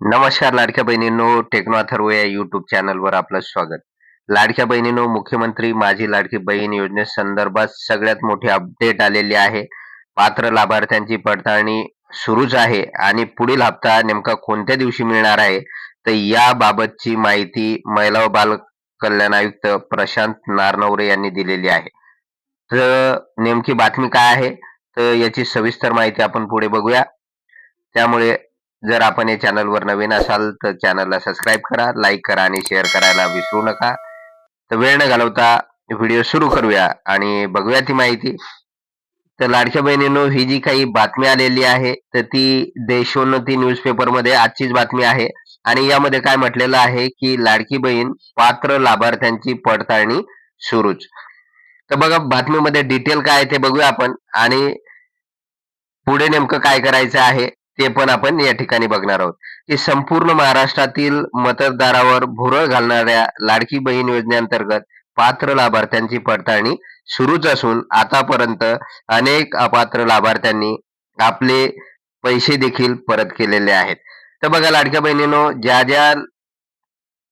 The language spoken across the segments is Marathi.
नमस्कार लाडक्या बहिणींनो टेक्नो अथर्व या युट्यूब चॅनलवर आपलं स्वागत. लाडक्या बहिणींनो मुख्यमंत्री माझी लाडकी बहीण योजनेसंदर्भात सगळ्यात मोठी अपडेट आलेली आहे. पात्र लाभार्थ्यांची पडताळणी सुरूच आहे आणि पुढील हप्ता नेमका कोणत्या दिवशी मिळणार आहे? तर याबाबतची माहिती महिला व बाल कल्याण आयुक्त प्रशांत नारनवरे यांनी दिलेली आहे. तर नेमकी बातमी काय आहे? तर याची सविस्तर माहिती आपण पुढे बघूया. त्यामुळे जर आपण या चॅनलवर नवीन असाल तर चॅनलला सबस्क्राईब करा लाईक करा आणि शेअर करायला विसरू नका. तर वेळ न घालवता व्हिडिओ सुरू करूया आणि बघूया ती माहिती. तर लाडक्या बहिणींनो ही जी काही बातमी आलेली आहे तर ती देशोन्नती न्यूजपेपरमध्ये आजचीच बातमी आहे. आणि यामध्ये काय म्हटलेलं आहे की लाडकी बहीण पात्र लाभार्थ्यांची पडताळणी सुरूच. तर बघा बातमीमध्ये डिटेल काय आहे ते बघूया आपण. आणि पुढे नेमकं काय करायचं आहे ते पण आपण या ठिकाणी बघणार आहोत. की संपूर्ण महाराष्ट्रातील मतदारावर भुरळ घालणाऱ्या लाडकी बहीण योजनेअंतर्गत पात्र लाभार्थ्यांची पडताळणी सुरूच असून आतापर्यंत अनेक अपात्र लाभार्थ्यांनी आपले पैसे देखील परत केलेले आहेत. तर बघा लाडक्या बहिणीनो ज्या ज्या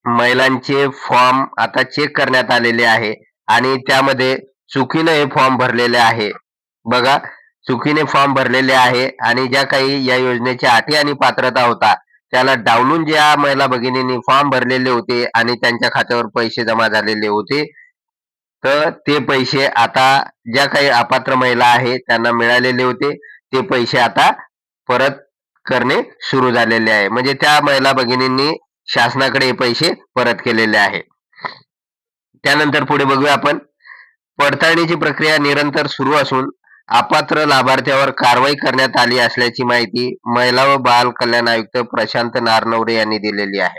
महिलांचे फॉर्म आता चेक करण्यात आलेले आहे आणि त्यामध्ये चुकीनं हे फॉर्म भरलेले आहे बघा चुकीने फॉर्म भरलेले आहे आणि ज्या काही या योजनेच्या अटी आणि पात्रता होता त्याला डावलून ज्या महिला भगिनींनी फॉर्म भरलेले होते आणि त्यांच्या खात्यावर पैसे जमा झालेले होते तर ते पैसे आता ज्या काही अपात्र महिला आहे त्यांना मिळालेले होते ते पैसे आता परत करणे सुरू झालेले आहे. म्हणजे त्या महिला भगिनींनी शासनाकडे हे पैसे परत केलेले आहे. त्यानंतर पुढे बघूया आपण. पडताळणीची प्रक्रिया निरंतर सुरू असून अपात्र लाभार्थ्यावर कारवाई करण्यात आली असल्याची माहिती महिला व बाल कल्याण आयुक्त प्रशांत नारनवरे यांनी दिलेली आहे.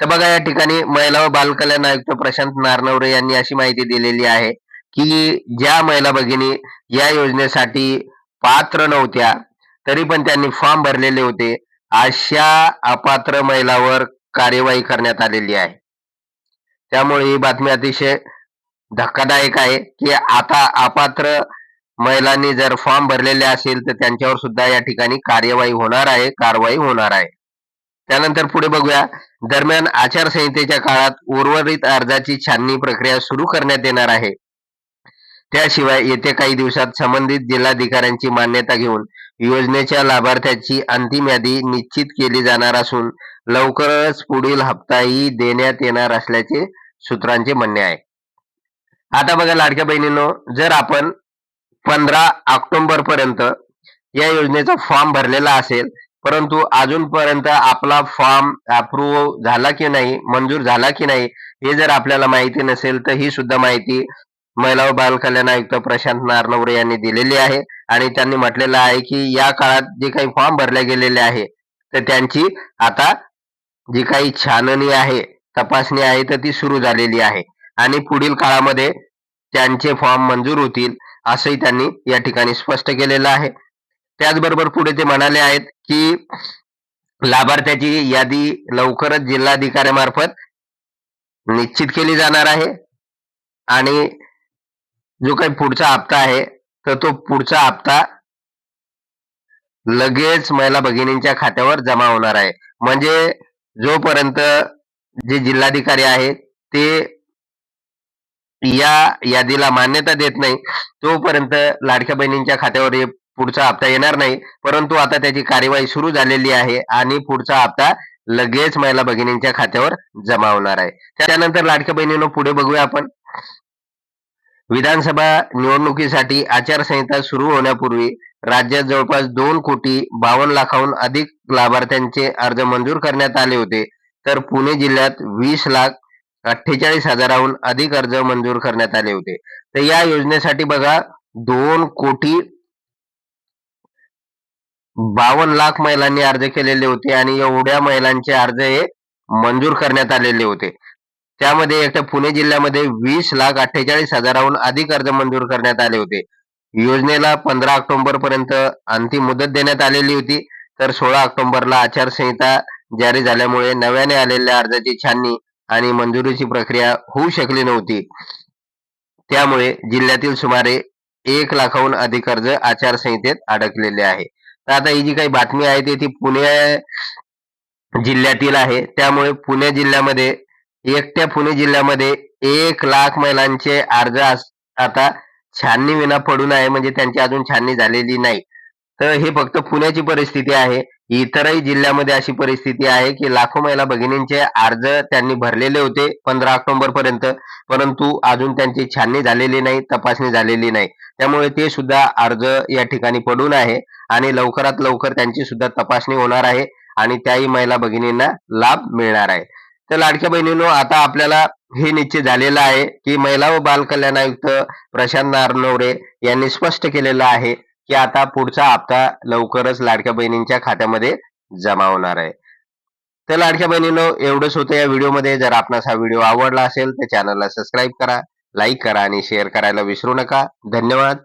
तर बघा या ठिकाणी महिला व बाल कल्याण आयुक्त प्रशांत नारनवरे यांनी अशी माहिती दिलेली आहे की ज्या महिला भगिनी या योजनेसाठी पात्र नव्हत्या तरी पण त्यांनी फॉर्म भरलेले होते. अशा अपात्र महिलावर कार्यवाही करण्यात आलेली आहे. त्यामुळे ही बातमी अतिशय धक्कादायक आहे की आता अपात्र महिलांनी जर फॉर्म भरलेले असेल तर त्यांच्यावर सुद्धा या ठिकाणी कार्यवाही होणार आहे कारवाई होणार आहे. त्यानंतर पुढे बघूया. दरम्यान आचारसंहितेच्या काळात उर्वरित अर्जाची छाननी प्रक्रिया सुरू करण्यात येणार आहे. त्याशिवाय येत्या काही दिवसात संबंधित जिल्हाधिकाऱ्यांची मान्यता घेऊन योजनेच्या लाभार्थ्याची अंतिम यादी निश्चित केली जाणार असून लवकरच पुढील हप्ताही देण्यात येणार असल्याचे सूत्रांचे म्हणणे आहे. आता बघा लाडक्या बहिणींनो जर आपण पंधरा ऑक्टोबर पर्यंत या योजनेचा फॉर्म भरलेला असेल. परंतु अजूनपर्यंत आपला फॉर्म अप्रूव्ह झाला की नाही मंजूर झाला की नाही हे जर आपल्याला माहिती नसेल तर ही सुद्धा माहिती महिला व बाल कल्याण आयुक्त प्रशांत नारनवरे यांनी दिलेली आहे. आणि त्यांनी म्हटलेलं आहे की या काळात जे काही फॉर्म भरले गेलेले आहे तर त्यांची आता जी काही छाननी आहे तपासणी आहे तर ती सुरू झालेली आहे. आणि पुढील काळामध्ये त्यांचे फॉर्म मंजूर होतील. असंही त्यांनी या ठिकाणी स्पष्ट केलेलं आहे. त्याचबरोबर पुढे ते म्हणाले आहेत की लाभार्थ्याची यादी लवकरच जिल्हाधिकाऱ्यामार्फत निश्चित केली जाणार आहे. आणि जो काही पुढचा हप्ता आहे तर तो पुढचा हप्ता लगेच महिला भगिनींच्या खात्यावर जमा होणार आहे. म्हणजे जोपर्यंत जे जिल्हाधिकारी आहेत ते या यादीला मान्यता देत नाही. तोपर्यंत लाडक्या बहिणींच्या खात्यावर पुढचा हप्ता येणार नाही. परंतु आता त्याची कार्यवाही सुरू झालेली आहे आणि पुढचा हप्ता लगेच महिला भगिनींच्या खात्यावर जमा होणार आहे. त्यानंतर लाडक्या बहिणीनं पुढे बघूया आपण. विधानसभा निवडणुकीसाठी आचारसंहिता सुरू होण्यापूर्वी राज्यात जवळपास दोन कोटी बावन्न लाखाहून अधिक लाभार्थ्यांचे अर्ज मंजूर करण्यात आले होते. तर पुणे जिल्ह्यात वीस लाख अठ्ठेचाळीस हजाराहून अधिक अर्ज मंजूर करण्यात आले होते. तर या योजनेसाठी बघा दोन कोटी बावन्न लाख महिलांनी अर्ज केलेले होते आणि एवढ्या महिलांचे अर्ज हे मंजूर करण्यात आलेले होते. त्यामध्ये एकट्या पुणे जिल्ह्यामध्ये वीस लाख अठ्ठेचाळीस हजाराहून अधिक अर्ज मंजूर करण्यात आले होते. योजनेला पंधरा ऑक्टोबर पर्यंत अंतिम मुदत देण्यात आलेली होती. तर सोळा ऑक्टोबरला आचारसंहिता जारी झाल्यामुळे नव्याने आलेल्या अर्जाची छाननी आणि मंजुरीची प्रक्रिया होऊ शकली नव्हती. त्यामुळे जिल्ह्यातील सुमारे एक लाखाहून अधिक अर्ज आचारसंहितेत अडकलेले आहे. तर आता ही जी काही बातमी आहे ती पुणे जिल्ह्यातील आहे. त्यामुळे पुणे जिल्ह्यामध्ये एकट्या पुणे जिल्ह्यामध्ये एक लाख महिलांचे अर्ज आता छाननी विना पडून आहे म्हणजे त्यांची अजून छाननी झालेली नाही. तर हे फक्त पुण्याची परिस्थिती आहे. इतरही जिल्ह्यामध्ये अशी परिस्थिती आहे की लाखो महिला भगिनींचे अर्ज त्यांनी भरलेले होते पंधरा ऑक्टोबर पर्यंत. परंतु अजून त्यांची छाननी झालेली नाही तपासणी झालेली नाही. त्यामुळे ते सुद्धा अर्ज या ठिकाणी पडून आहे आणि लवकरात लवकर त्यांची सुद्धा तपासणी होणार आहे आणि त्याही महिला भगिनींना लाभ मिळणार आहे. तर लाडक्या बहिणींनो आता आपल्याला हे निश्चित झालेलं आहे की महिला व बाल कल्याण आयुक्त प्रशांत नारनवरे यांनी स्पष्ट केलेलं आहे की आता पुढचा हप्ता लवकरच लाडक्या बहिणींच्या खात्यामध्ये जमा होणार आहे. तर लाडक्या बहिणींनो एवढंच होतं या व्हिडिओमध्ये. जर आपणास हा व्हिडिओ आवडला असेल तर चॅनलला सबस्क्राईब करा लाईक करा आणि शेअर करायला विसरू नका. धन्यवाद.